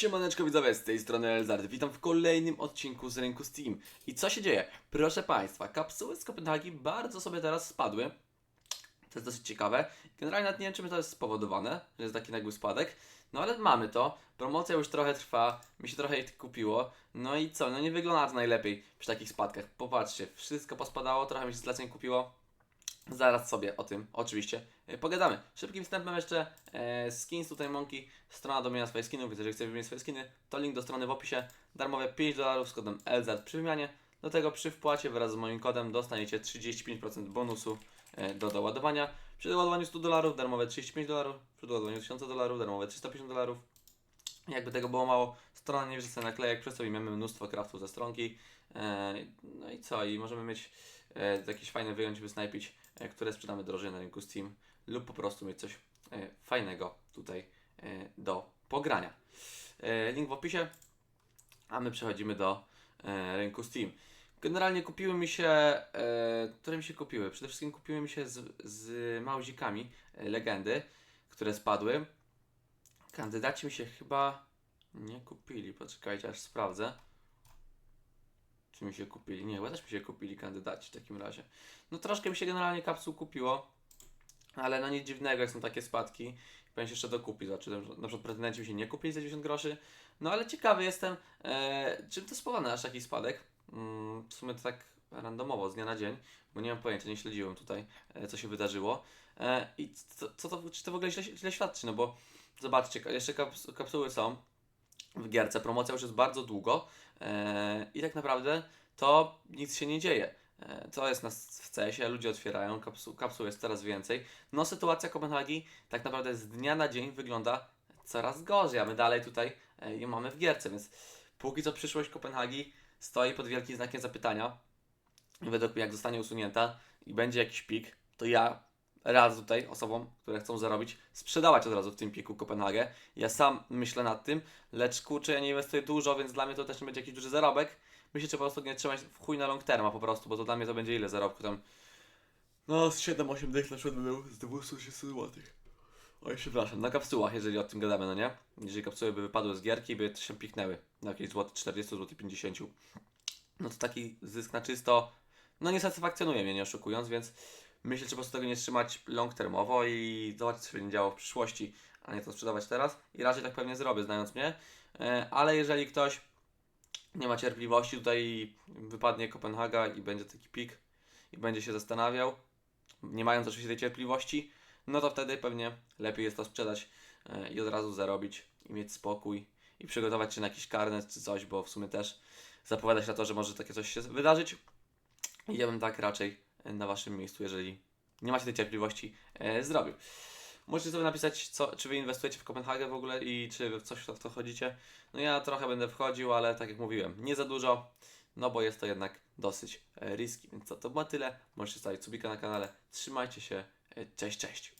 Siemaneczko widzowie, z tej strony Elzard. Witam w kolejnym odcinku z rynku Steam. I co się dzieje? Proszę Państwa, kapsuły z Kopenhagi bardzo sobie teraz spadły. To jest dosyć ciekawe. Generalnie nawet nie wiem, czym to jest spowodowane, że jest taki nagły spadek. No ale mamy to. Promocja już trochę trwa, mi się trochę ich kupiło. No i co? No nie wygląda to najlepiej przy takich spadkach. Popatrzcie, wszystko pospadało, trochę mi się zleceń kupiło. Zaraz sobie o tym oczywiście e, pogadamy. Szybkim wstępem jeszcze e, skins tutaj Monkey, strona do wymiany swoich skinów, więc jeżeli chcecie wymienić swoje skiny, to link do strony w opisie. Darmowe 5 dolarów z kodem LZ przy wymianie. Do tego przy wpłacie wraz z moim kodem dostaniecie 35% bonusu e, do doładowania. Przy doładowaniu 100 dolarów darmowe 35 dolarów, przy doładowaniu 1000 dolarów darmowe 350 dolarów. Jakby tego było mało, strona nie wrzuca naklejek, przez to mamy mnóstwo craftów ze stronki. E, no i co? I możemy mieć e, jakieś fajne wyjąć, wysnajpić, e, które sprzedamy drożej na rynku Steam lub po prostu mieć coś fajnego tutaj do pogrania. Link w opisie, a my przechodzimy do rynku Steam. Generalnie kupiły mi się, które mi się kupiły? Przede wszystkim kupiły mi się z, z małzikami legendy, które spadły. Kandydaci mi się chyba nie kupili. Poczekajcie, aż sprawdzę. Czy mi się kupili? Nie, chyba też mi się kupili kandydaci w takim razie. No troszkę mi się generalnie kapsuł kupiło, ale no nic dziwnego, jak są takie spadki. Powinien się jeszcze dokupić. Znaczy, na przykład prezydenci mi się nie kupili za 90 groszy. No ale ciekawy jestem, e, czym to spowodowano aż taki spadek. Mm, w sumie to tak randomowo, z dnia na dzień, bo nie mam pojęcia, nie śledziłem tutaj, e, co się wydarzyło. E, I co, co to, czy to w ogóle źle, źle świadczy, no bo zobaczcie, jeszcze kaps, kapsuły są w gierce, promocja już jest bardzo długo e, i tak naprawdę to nic się nie dzieje. E, To jest nas w CS-ie, ludzie otwierają, kapsu, kapsuł jest coraz więcej. No sytuacja Kopenhagi tak naprawdę z dnia na dzień wygląda coraz gorzej, a my dalej tutaj e, ją mamy w gierce, więc póki co przyszłość Kopenhagi stoi pod wielkim znakiem zapytania. Według mnie jak zostanie usunięta i będzie jakiś pik, to ja raz tutaj osobom, które chcą zarobić, sprzedawać od razu w tym piku Kopenhagę. Ja sam myślę nad tym, lecz kurczę, ja nie inwestuję dużo, więc dla mnie to też nie będzie jakiś duży zarobek. Myślę, że po prostu nie trzymać w chuj na long terma po prostu, bo to dla mnie to będzie ile zarobku tam? No, z 7-8 dych na przykład by był z 230 zł. Oj, przepraszam, na kapsułach, jeżeli o tym gadamy, no nie? Jeżeli kapsuły by wypadły z gierki, by się piknęły na jakieś złoty 40 zł 50 no to taki zysk na czysto, no nie satysfakcjonuje mnie, nie oszukując, więc myślę, że po prostu tego nie trzymać long termowo i zobaczyć, co się będzie działo w przyszłości, a nie to sprzedawać teraz. I raczej tak pewnie zrobię, znając mnie. E, Ale jeżeli ktoś nie ma cierpliwości, tutaj wypadnie Kopenhaga i będzie taki pik i będzie się zastanawiał, nie mając oczywiście tej cierpliwości, no to wtedy pewnie lepiej jest to sprzedać e, i od razu zarobić i mieć spokój i przygotować się na jakiś karnet czy coś, bo w sumie też zapowiada się na to, że może takie coś się wydarzyć. I ja bym tak raczej na Waszym miejscu, jeżeli nie macie tej cierpliwości, e, zrobił. Możecie sobie napisać, co, czy Wy inwestujecie w Kopenhagę w ogóle i czy w coś w to wchodzicie. No ja trochę będę wchodził, ale tak jak mówiłem, nie za dużo, no bo jest to jednak dosyć e, riski. Więc co, to było tyle. Możecie stawić subika na kanale. Trzymajcie się. E, Cześć, cześć.